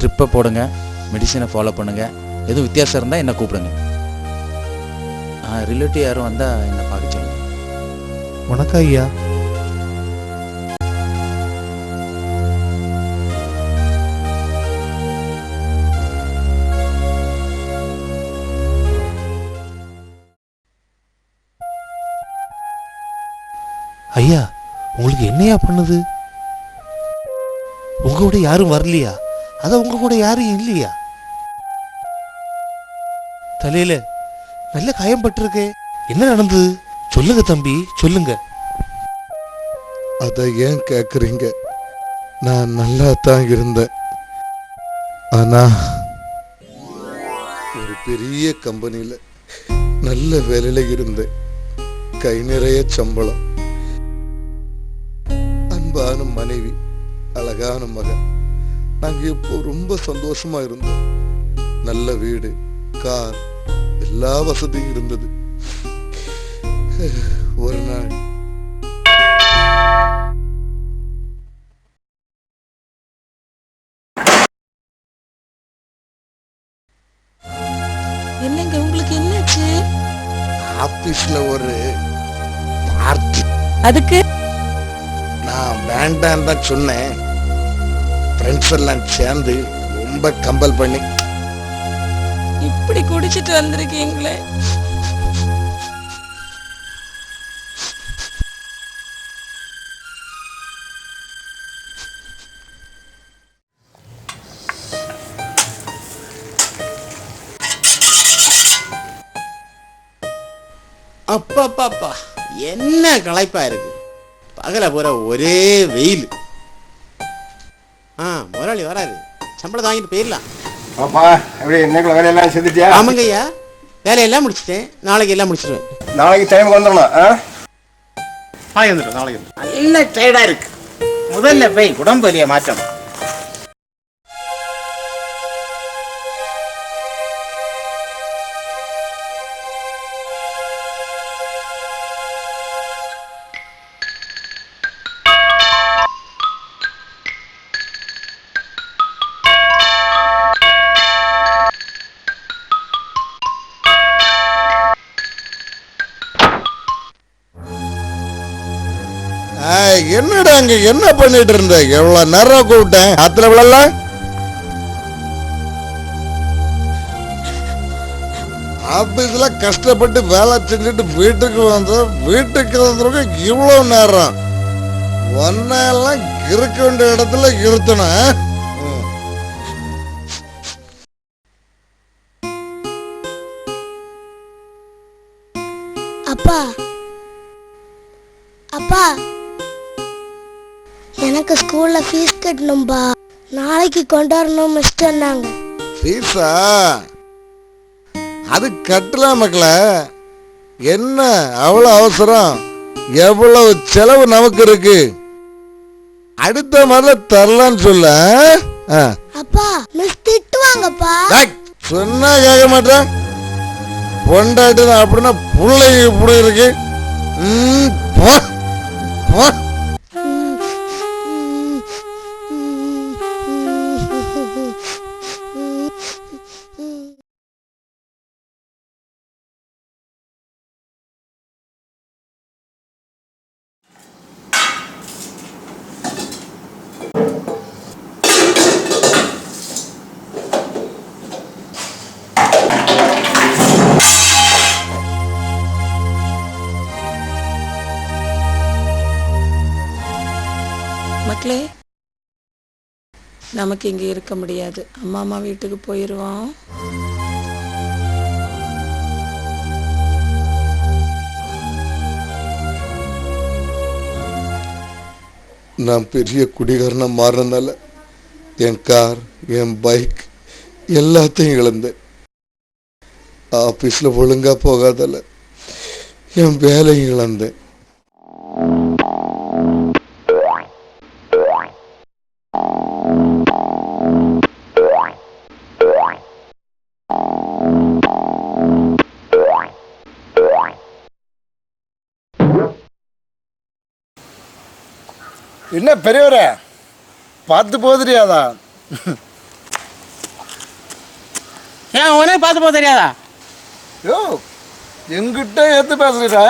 ட்ரிப்பை போடுங்க மெடிசனை ஃபாலோ பண்ணுங்கள் எதுவும் வித்தியாசம் இருந்தால் என்னை கூப்பிடுங்க. ரிலேட்டிவ் யாரும் வந்தால் என்னை பார்க்க சொல்லுங்கள் வணக்கம் ஐயா. ஐயா உங்களுக்கு என்னையா பண்ணுது? உங்க கூட யாரும் வரலையா? அதான் உங்க கூட யாரும் இல்லையா? தலையில நல்ல காயம் பட்டிருக்கு. என்ன நடந்தது? சொல்லுங்க தம்பி சொல்லுங்க. அதை ஏன் கேட்குறீங்க நான் நல்லா தான் இருந்தேன். ஆனா ஒரு பெரிய கம்பெனியில் நல்ல வேலையில இருந்தேன். கை நிறைய சம்பளம். அன்பான மனைவி அழகான மகன். நாங்க இப்போ ரொம்ப சந்தோஷமா இருந்தோம். நல்ல வீடு கார் எல்லா வசதியும் இருந்தது. ஒரு நாள். என்னங்க உங்களுக்கு என்னாச்சு? ஆபீஸ்ல ஒரு பார்ட்டி. அதுக்கு? நான் வேண்டாம் தான் சொன்னேன். ஃப்ரெண்ட்ஸ் எல்லாம் சேர்ந்து ரொம்ப கம்பல் பண்ணி. இப்படி குடிச்சிட்டு வந்திருக்கீங்களே. அப்பப்பப்பா என்ன களைப்பா இருக்கு? பகல பூரா ஒரே வெயில். முதலாளி வராரு. சம்பளத்தை வாங்கிட்டு போயிடலாம். பாப்பா எப்படி இன்னைக்குள்ள வேலையெல்லாம் செஞ்சுட்டியா? ஆமாங்க ஐயா வேலையெல்லாம் முடிச்சிட்டேன். நாளைக்கு எல்லாம் முடிச்சிடுவேன் நாளைக்கு டைமுக்கு வந்துடணும் ஆ? நாளைக்கு வந்துடும் நாளைக்கு நல்ல டயர்டா இருக்கு. முதல்ல போய் உடம்பு வலிய மாற்றம் என்னடா அங்க என்ன பண்ணிட்டு இருந்த? எவ்வளவு நேரம் கூப்பிட்டேன். ஆத்துல விழல? ஆபீஸ்ல கஷ்டப்பட்டு வேலை செஞ்சுட்டு வீட்டுக்கு வந்த வீட்டுக்கு வந்தவங்க இவ்வளவு நேரம். ஒன்னெல்லாம் இருக்க வேண்டிய இடத்துல இருத்தணும் அப்பா. அப்பா. எனக்கு ஸ்கூல்ல ஃபீஸ் கட்டணும்பா. நாளைக்கு கொண்டு வரணும் மிஸ்டர் சொன்னாங்க ஃபீஸா அது கட்டலாம் மக்களே. என்ன அவ்வளோ அவசரம்? எவ்வளவு செலவு நமக்கு இருக்கு? அடுத்த மாதிரில தரலான்னு சொல்ல? அப்பா மிஸ் திட்டுவாங்கப்பா. சொன்னா கேட்க மாட்டேன். பொண்டாட்டி அப்படின்னா பிள்ளைங்க இப்படி இருக்கு. போ, போ. மக்களே நமக்கு இங்க இருக்க முடியாது. அம்மா அம்மா வீட்டுக்கு போயிருவோம். நான் பெரிய குடிகாரனா மாறினதால என் கார் என் பைக் எல்லாத்தையும் இழந்தேன். ஆஃபீஸில் ஒழுங்கா போகாதால என் வேலையும் இழந்தேன். என்ன பெரியவரே? பார்த்து போக தெரியாதா ஏன் உனே பார்த்து போக தெரியாதா யோ எங்கிட்ட எடுத்து பேசுறீடா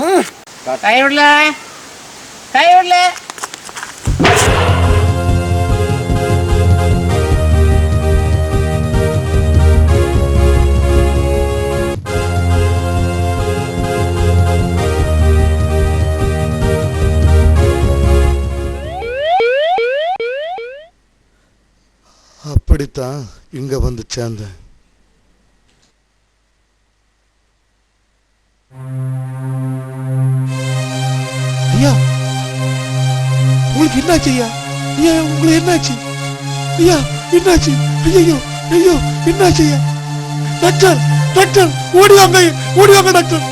ம்? கை விடல. கை விடல. தான் இங்கே வந்து சேர்ந்தேன். ஐயா உங்களுக்கு என்னாச்சு ஐயா? ஐயா உங்களுக்கு என்னாச்சு? ஐயா என்னாச்சு? ஐயோ ஐயோ என்னாச்சு ஐயா? டாக்டர் டாக்டர் ஓடி வாங்க ஓடி வாங்க டாக்டர்.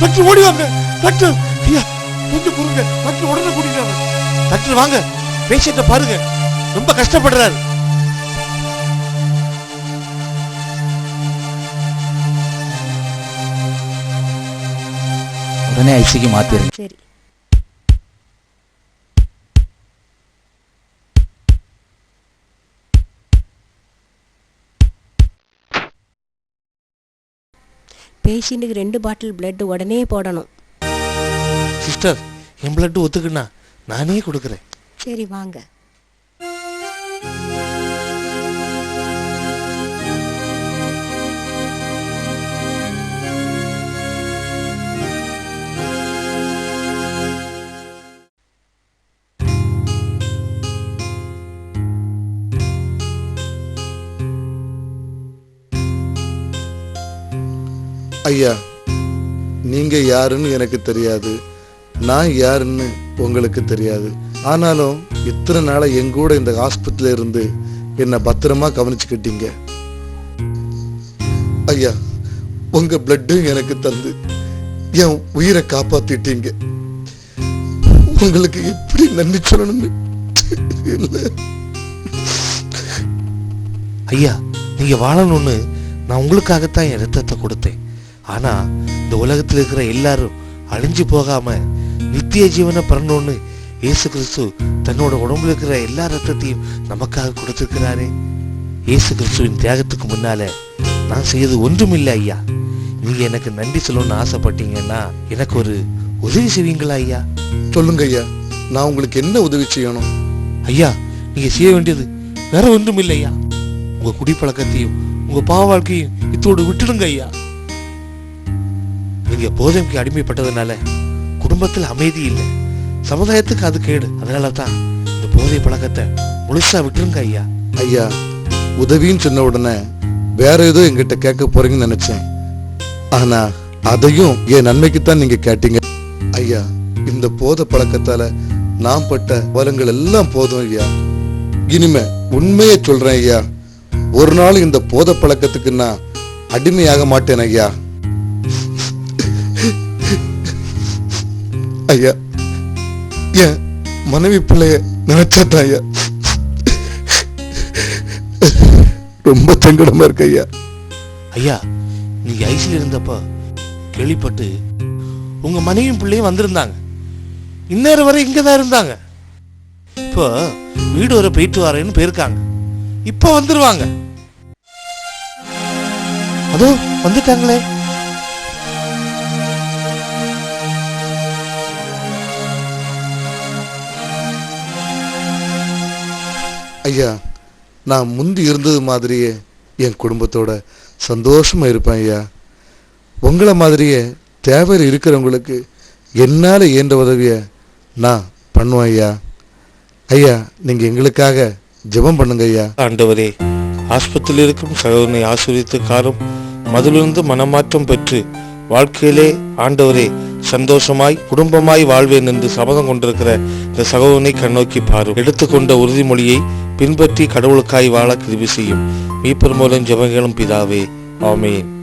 டாக்டர் ஓடி வாங்க டாக்டர் ஐயா கொஞ்சம் டாக்டர் உடனே கூட்டிட்டு டாக்டர் வாங்க. பேஷண்ட்டை பாருங்க. ரொம்ப கஷ்டப்படுறாரு. உடனே ஐசிக்கு மாத்திருங்க சரி. பேஷண்ட்டுக்கு ரெண்டு பாட்டில் பிளட் உடனே போடணும். சிஸ்டர் என் பிளட் ஒத்துக்குண்ணா நானே கொடுக்குறேன். சரி வாங்க. ஐயா நீங்கள் யாருன்னு எனக்கு தெரியாது. நான் யாருன்னு உங்களுக்கு தெரியாது. ஆனாலும் இத்தனை நாளாக எங்கூட இந்த ஹாஸ்பிட்டலில் இருந்து என்னை பத்திரமா கவனிச்சுக்கிட்டீங்க. ஐயா உங்க பிளட்டும் எனக்கு தந்து என் உயிரை காப்பாத்திட்டீங்க. உங்களுக்கு எப்படி நன்றி சொல்லணும்னு இல்லை. ஐயா நீங்க வாழணும்னு நான் உங்களுக்காகத்தான் என் ரத்தத்தை கொடுத்தேன். ஆனா இந்த உலகத்துல இருக்கிற எல்லாரும் அழிஞ்சு போகாம நித்திய ஜீவனை பெறணும்னு இயேசு கிறிஸ்து தன்னோட உடம்புல இருக்கிற எல்லா ரத்தத்தையும் நமக்காக கொடுத்திருக்கிறாரே. இயேசு கிறிஸ்துவின் தியாகத்துக்கு முன்னால நான் செய்தது ஒன்றுமில்லை ஐயா. நீங்க எனக்கு நன்றி சொல்லணும்னு ஆசைப்பட்டீங்கன்னா எனக்கு ஒரு உதவி செய்வீங்களா ஐயா? சொல்லுங்க ஐயா. நான் உங்களுக்கு என்ன உதவி செய்யணும்? ஐயா நீங்க செய்ய வேண்டியது வேற ஒன்றும் இல்லையா உங்க குடிப்பழக்கத்தையும் உங்க பாவ வாழ்க்கையும் இத்தோடு விட்டுடுங்க ஐயா. நீங்க போதைக்கு அடிமைப்பட்டதுனால குடும்பத்தில் அமைதி இல்லை. சமுதாயத்துக்கு அது கேடு. அதனால தான் இந்த போதை பழக்கத்தை முழுசா விட்டுருங்க ஐயா. ஐயா உதவின்னு சொன்ன உடனே வேற ஏதோ எங்கிட்ட கேட்க போறீங்கன்னு நினைச்சேன். ஆனா அதையும் என் நன்மைக்குத்தான் நீங்க கேட்டீங்க. ஐயா இந்த போதை பழக்கத்தால நான் பட்ட வலங்கள் எல்லாம் போதும் ஐயா. இனிமே உண்மையை சொல்றேன் ஐயா. ஒரு நாள் இந்த போதை பழக்கத்துக்கு நான் அடிமையாக மாட்டேன் ஐயா. ஐயா. என் மனைவி பிள்ளைய நினைச்சேன் ஐயா. ரொம்ப சங்கடமா இருக்கு ஐயா. ஐயா நீங்க ஐசியில் இருந்தப்ப கேள்விப்பட்டு உங்க மனைவியும் பிள்ளையும் வந்திருந்தாங்க. இந்நேரம் வரை இங்க தான் இருந்தாங்க. இப்போ வீடு வர போயிட்டு வரேன்னு போயிருக்காங்க. இப்போ வந்துருவாங்க. அதோ வந்துட்டாங்களே. ஐயா நான் முந்தி இருந்தது மாதிரியே என் குடும்பத்தோட சந்தோஷமாக இருப்பேன் ஐயா. உங்களை மாதிரியே தேவையில் இருக்கிறவங்களுக்கு என்னால் இயன்ற உதவியை நான் பண்ணுவேன் ஐயா. ஐயா நீங்கள் எங்களுக்காக ஜெபம் பண்ணுங்க ஐயா. ஆண்டவரே ஆஸ்பத்திரியில் இருக்கும் சகோதரனை ஆசிரியத்து காரும் மதிலிருந்து மனமாற்றம் பெற்று வாழ்க்கையிலே ஆண்டவரே சந்தோஷமாய் குடும்பமாய் வாழ்வேன் என்று சபதம் கொண்டிருக்கிற இந்த சகோதரனை கண்ணோக்கி பாரும். எடுத்துக்கொண்ட உறுதிமொழியை பின்பற்றி கடவுளுக்காய் வாழ கிருபி செய்யும். மீப்பெருமோலும் மூலம் பிதாவே. ஆமேன்.